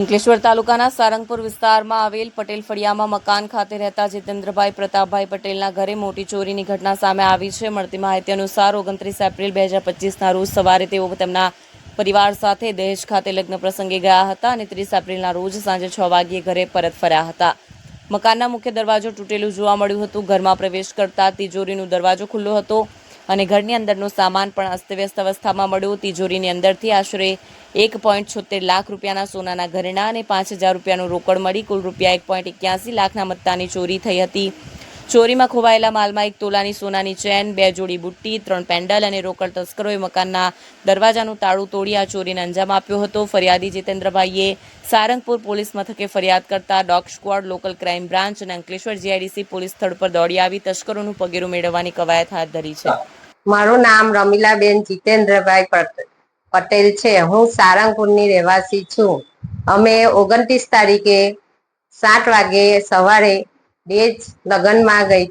અંકલેશ્વર તાલુકાના સારંગપુર વિસ્તારમાં આવેલ પટેલ ફળિયામાં મકાન ખાતે રહેતા જીતેન્દ્રભાઈ પ્રતાપભાઈ પટેલના ઘરે મોટી ચોરીની ઘટના સામે આવી છે. મળતી માહિતી અનુસાર ઓગણત્રીસ એપ્રિલ બે હજાર પચીસના રોજ સવારે તેઓ તેમના પરિવાર સાથે દહેજ ખાતે લગ્ન પ્રસંગે ગયા હતા અને ત્રીસ એપ્રિલના રોજ સાંજે છ વાગ્યે ઘરે પરત ફર્યા હતા. મકાનના મુખ્ય દરવાજો તૂટેલું જોવા મળ્યું હતું. ઘરમાં પ્રવેશ કરતા તિજોરીનો દરવાજો ખુલ્લો હતો. અને ઘરની અંદરનો સામાન પણ અસ્તવ્યસ્ત અવસ્થામાં મળ્યો. તિજોરીની અંદરથી આશરે એક પોઈન્ટ છોતેર લાખ રૂપિયાના સોનાના ઘરેણા અને પાંચ હજાર રૂપિયાનું રોકડ મળી. કુલ રૂપિયા એક પોઈન્ટ એક્યાસી લાખના મત્તાની ચોરી થઈ હતી. ચોરીમાં ખોવાયેલા માલમાં એક તોલાની સોનાની ચેન, બે જોડી બુટ્ટી, ત્રણ પેન્ડલ અને રોકડ તસ્કરોએ મકાનના દરવાજાનું તાળું તોડી આ ચોરીને અંજામ આપ્યો હતો. ફરિયાદી જીતેન્દ્રભાઈએ સારંગપુર પોલીસ મથકે ફરિયાદ કરતા dog squad, local crime branch અને અંકલેશ્વર જીઆઈડીસી પોલીસ સ્થળ પર દોડી આવી. તસ્કરોનું પગેરું મેળવવાની કવાયત હાથ ધરી છે. મારું નામ રમીલાબેન જીતેન્દ્રભાઈ પટ- પટેલ છે. હું સારંગપુરની રહેવાસી છું. અમે ઓગણત્રીસ તારીખે સાત વાગે સવારે બે જ લગ્નમાં ગઈ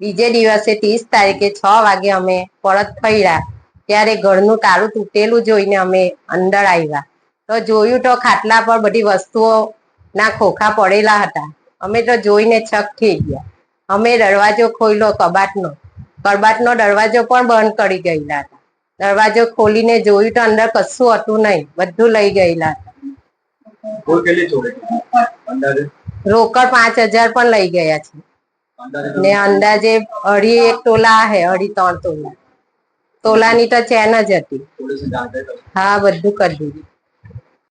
બીજે દિવસે ત્રીસ તારીખે છ વાગે અમે પરત ફર્યા. ત્યારે ઘરનું તાળું તૂટેલું જોઈને અમે અંદર આવ્યા. તો જોયું તો ખાટલા પર બધી વસ્તુઓ ના ખોખા પડેલા હતા. અમે તો જોઈને છક થઈ ગયા. અમે દરવાજો ખોલ્યો, કબાટનો. કબાટનો દરવાજો પણ બંધ કરી ગયેલા હતા. દરવાજો ખોલીને જોયું તો અંદર કશું હતું નહીં. બધું લઈ ગયેલા હતા. રોકડ પાંચ હજાર પણ લઈ ગયા છે. ને અંદાજે અઢી એક તોલા હે અઢી ત્રણ તોલા. તોલાની તો ચેન જ હતી. હા બધું કરી દીધું.